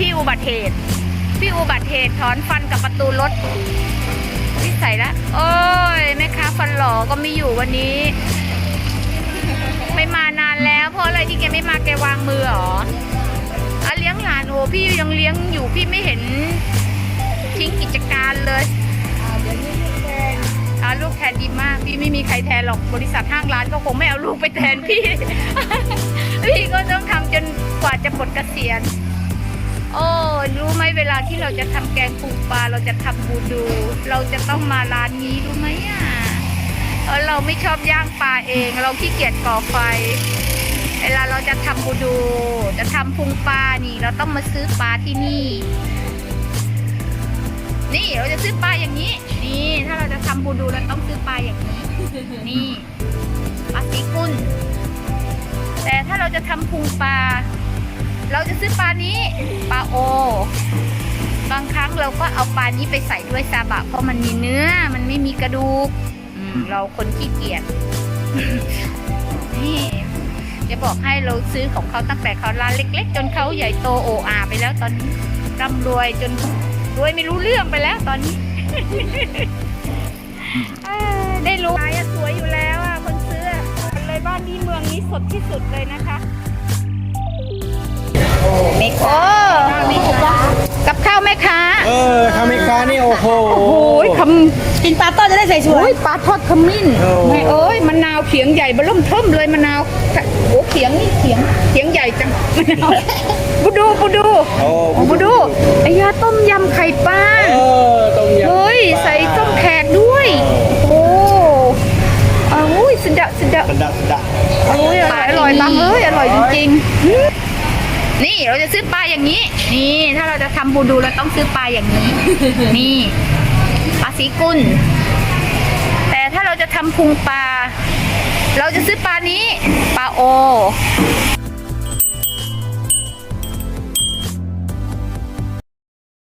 พี่อุบัติเหตุ พี่อุบัติเหตุถอนฟันกับประตูรถพี่ใส่ละ โอ้ยแม่ค้าฟันหล่อก็ไม่อยู่วันนี้ ไม่มานานแล้ว เพราะอะไรที่แกไม่มาแกวางมือเหรออะเลี้ยงหลานโอ้พี่ยังเลี้ยงอยู่พี่ไม่เห็นทิ้งกิจการเลยอ่าลูกแทนดีมาก พี่ไม่มีใครแทนหรอกบริษัทห้างร้านก็คงไม่เอาลูกไปแทนพี่ เวลาที่เราจะทำแกงปูปลาเราจะทำบูดู เราจะต้องมาร้านนี้รู้ไหมอะเออเราไม่ชอบย่างปลาเอง เราขี้เกียจก่อไฟ เวลาเราจะทำบูดู จะทำพุงปลานี่ เราต้องมาซื้อปลาที่นี่ นี่เราจะซื้อปลาอย่างนี้ นี่ถ้าเราจะทำบูดูเราต้องซื้อปลาอย่างนี้ นี่ปลาสีกุลแต่ถ้าเราจะทำพุงปลาเราจะซื้อปลานี้ปลาโอ เราก็เอาปลานี้ไปใส่ด้วยซาบะ เพราะมันมีเนื้อ มันไม่มีกระดูกอืมเราคนขี้เกียจนี่จะบอกให้เราซื้อของเขาตั้งแต่เขาร้านเล็ก ๆ จนเขาใหญ่โตโออาไปแล้วตอนนี้ร่ำรวยจนรวยไม่รู้เรื่องไปแล้วตอนนี้เอ้ยได้รู้ขายอะสวยอยู่แล้วอะคนซื้ออะเลยบ้านนี้เมืองนี้สดที่สุดเลยนะคะเมกโอ้กับข้าวแม่ค้า เออคาเมกานี่โอ้โห โอ้ยคำกินปลาต้อจะได้ใส่ช่วโอ้ยยปลาทอดขมิ้นโอ้ แม่เอ้ยมะนาวเขียงใหญ่เบล่มเทิมเลยมะนาวโอ้เขียงนี่เขียงเขียงใหญ่จังมะนาวบูดูบูดูโอ้โอ้บูดูไอ้ยาต้มยำไข่ปลาเออต้มยำเฮ้ยใส่ต้มแขกด้วย โอ้อ้าวอุ้ยสุดดะสุดดะสันดาสันดาโอ้ยอร่อยอร่อยบังเอ้ยอร่อยจริงๆหืม นี่เราจะซื้อปลาอย่างนี้ นี่ถ้าเราจะทำบูดูเราต้องซื้อปลาอย่างนี้ นี่ปลาสีกุลแต่ถ้าเราจะทำพุงปลา เราจะซื้อปลานี้ ปลาโอ